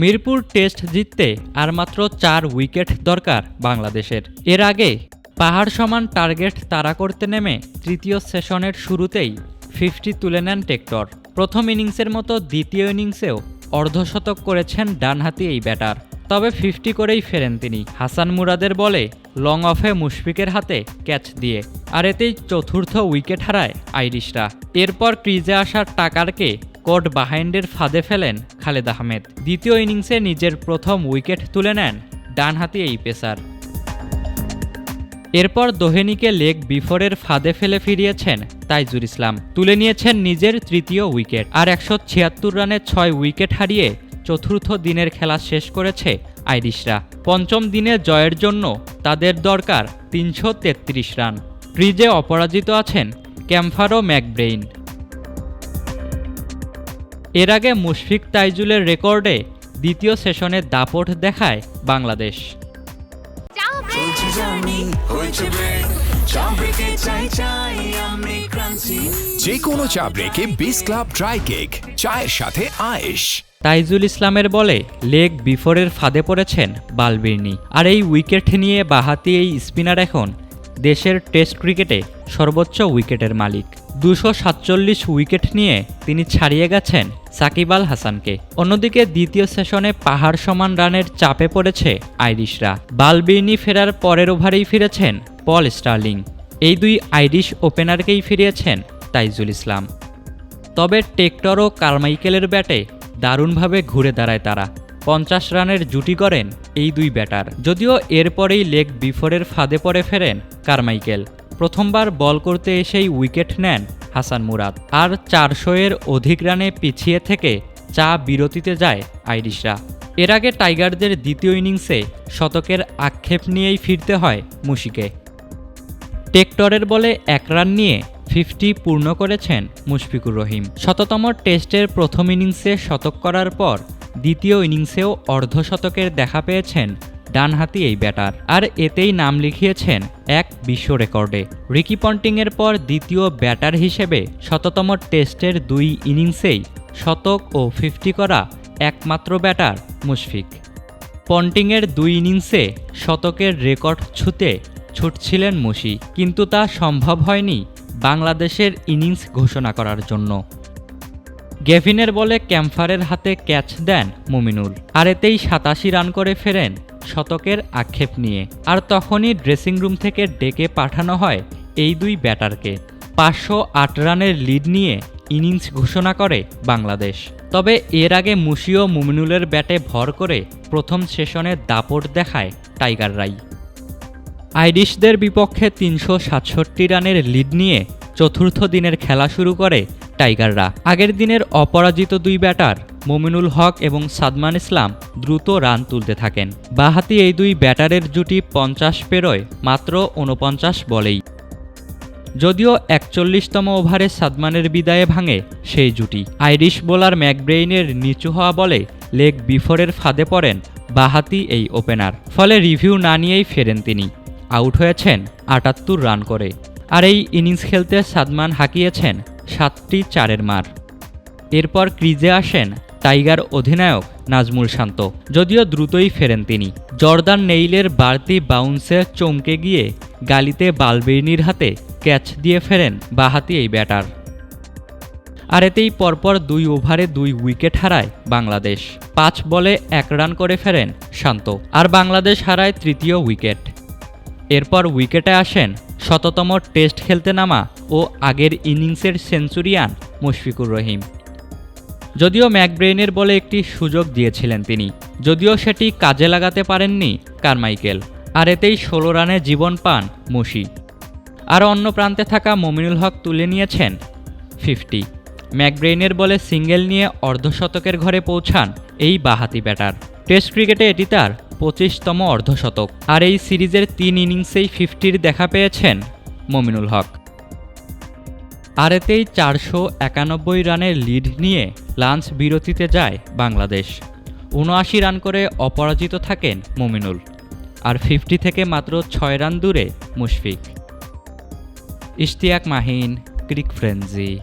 Mirpur test জিততে আর মাত্র চার উইকেট দরকার বাংলাদেশের। এর আগে পাহাড় সমান টার্গেট তাড়া করতে নেমে তৃতীয় সেশনের শুরুতেই ফিফটি তুলে নেন টেক্টর। প্রথম ইনিংসের মতো দ্বিতীয় ইনিংসেও অর্ধশতক করেছেন ডানহাতি এই ব্যাটার। তবে ফিফটি করেই ফেরেন তিনি। হাসান মুরাদের বলে লং অফে মুশফিকের হাতে ক্যাচ দিয়ে, আর এতেই চতুর্থ উইকেট হারায় আইরিশরা। এরপর ক্রিজে আসা টাকারকে কোট বাহাইন্ডের ফাঁদে ফেলেন খালেদ আহমেদ। দ্বিতীয় ইনিংসে নিজের প্রথম উইকেট তুলে নেন ডানহাতি এই পেসার। এরপর দোহেনিকে লেগ বিফোরের ফাঁদে ফেলে ফিরিয়েছেন তাইজুল ইসলাম। তুলে নিয়েছেন নিজের তৃতীয় উইকেট। আর একশো ছিয়াত্তর রানে ছয় উইকেট হারিয়ে চতুর্থ দিনের খেলা শেষ করেছে আইরিশরা। পঞ্চম দিনে জয়ের জন্য তাদের দরকার তিনশো তেত্রিশ রান। ক্রিজে অপরাজিত আছেন ক্যাম্ফারো ম্যাকব্রেইন। এর আগে মুশফিক তাইজুলের রেকর্ডে দ্বিতীয় সেশনে দাপট দেখায় বাংলাদেশ। যে কোনো চা ব্রেকে বিস ক্লাব ড্রাই কেক চায়ের সাথে আয়েশ। তাইজুল ইসলামের বলে লেগ বিফোরের ফাঁদে পড়েছেন বালবির্নি। আর এই উইকেট নিয়ে বাহাতি এই স্পিনার এখন দেশের টেস্ট ক্রিকেটে সর্বোচ্চ উইকেটের মালিক। দুশো সাতচল্লিশ উইকেট নিয়ে তিনি ছাড়িয়ে গেছেন সাকিব আল হাসানকে। অন্যদিকে দ্বিতীয় সেশনে পাহাড় সমান রানের চাপে পড়েছে আইরিশরা। বালবির্নি ফেরার পরের ওভারেই ফিরেছেন পল স্টার্লিং। এই দুই আইরিশ ওপেনারকেই ফিরিয়েছেন তাইজুল ইসলাম। তবে টেক্টর ও কারমাইকেলের ব্যাটে দারুণভাবে ঘুরে দাঁড়ায় তারা। পঞ্চাশ রানের জুটি করেন এই দুই ব্যাটার। যদিও এরপরেই লেগ বিফোরের ফাঁদে পড়ে ফেরেন কারমাইকেল। প্রথমবার বল করতে এসেই উইকেট নেন হাসান মুরাদ। আর চারশো এর অধিক রানে পিছিয়ে থেকে চা বিরতিতে যায় আইরিশরা। এর আগে টাইগারদের দ্বিতীয় ইনিংসে শতকের আক্ষেপ নিয়েই ফিরতে হয় মুশিকে। টেক্টরের বলে এক রান নিয়ে ফিফটি পূর্ণ করেছেন মুশফিকুর রহিম। শততম টেস্টের প্রথম ইনিংসে শতক করার পর দ্বিতীয় ইনিংসেও অর্ধশতকের দেখা পেয়েছেন ডানহাতি এই ব্যাটার। আর এতেই নাম লিখিয়েছেন এক বিশ্ব রেকর্ডে। রিকি পন্টিংয়ের পর দ্বিতীয় ব্যাটার হিসেবে শততম টেস্টের দুই ইনিংসেই শতক ও ফিফটি করা একমাত্র ব্যাটার মুশফিক। পন্টিংয়ের দুই ইনিংসে শতকের রেকর্ড ছুঁতে ছুটছিলেন মুশি, কিন্তু তা সম্ভব হয়নি বাংলাদেশের ইনিংস ঘোষণা করার জন্য। গেভিনের বলে ক্যাম্ফারের হাতে ক্যাচ দেন মুমিনুল আর এতেই সাতাশি রান করে ফেরেন শতকের আক্ষেপ নিয়ে। আর তখনই ড্রেসিং রুম থেকে ডেকে পাঠানো হয় এই দুই ব্যাটারকে। পাঁচশো আট রানের লিড নিয়ে ইনিংস ঘোষণা করে বাংলাদেশ। তবে এর আগে মুশি ও মুমিনুলের ব্যাটে ভর করে প্রথম সেশনে দাপট দেখায় টাইগাররাই। আইরিশদের বিপক্ষে তিনশো সাতষট্টি রানের লিড নিয়ে চতুর্থ দিনের খেলা শুরু করে টাইগাররা। আগের দিনের অপরাজিত দুই ব্যাটার মোমিনুল হক এবং সাদমান ইসলাম দ্রুত রান তুলতে থাকেন। বাহাতি এই দুই ব্যাটারের জুটি পঞ্চাশ পেরোয় মাত্র উনপঞ্চাশ বলেই। যদিও একচল্লিশতম ওভারে সাদমানের বিদায়ে ভাঙে সেই জুটি। আইরিশ বোলার ম্যাকব্রেইনের নিচু হওয়া বলে লেগ বিফোরের ফাঁদে পড়েন বাহাতি এই ওপেনার, ফলে রিভিউ না নিয়েই ফেরেন তিনি। আউট হয়েছেন আটাত্তর রান করে। আর এই ইনিংস খেলতে সাদমান হাঁকিয়েছেন সাতটি চারের মার। এরপর ক্রিজে আসেন টাইগার অধিনায়ক নাজমুল শান্ত। যদিও দ্রুতই ফেরেন তিনি। জর্দান নেইলের বাড়তি বাউন্সে চমকে গিয়ে গালিতে বালবেইনির হাতে ক্যাচ দিয়ে ফেরেন বাহাতি এই ব্যাটার। আর এতেই পরপর দুই ওভারে দুই উইকেট হারায় বাংলাদেশ। পাঁচ বলে এক রান করে ফেরেন শান্ত। আর বাংলাদেশ হারায় তৃতীয় উইকেট। এরপর উইকেটে আসেন শততম টেস্ট খেলতে নামা ও আগের ইনিংসের সেঞ্চুরিয়ান মুশফিকুর রহিম। যদিও ম্যাকব্রেইনের বলে একটি সুযোগ দিয়েছিলেন তিনি, যদিও সেটি কাজে লাগাতে পারেননি কারমাইকেল, আর এতেই ষোলো রানে জীবন পান মুশি। আর অন্য প্রান্তে থাকা মমিনুল হক তুলে নিয়েছেন ফিফটি। ম্যাকব্রেইনের বলে সিঙ্গেল নিয়ে অর্ধশতকের ঘরে পৌঁছান এই বাহাতি ব্যাটার। টেস্ট ক্রিকেটে এটি তার পঁচিশতম অর্ধশতক। আর এই সিরিজের তিন ইনিংসেই ফিফটির দেখা পেয়েছেন মমিনুল হক। আর এতেই চারশো একানব্বই রানের লিড নিয়ে লাঞ্চ বিরতিতে যায় বাংলাদেশ। উনআশি রান করে অপরাজিত থাকেন মমিনুল। আর ফিফটি থেকে মাত্র ছয় রান দূরে মুশফিক। ইশতিয়াক মাহিন, ক্রিক ফ্রেন্সি।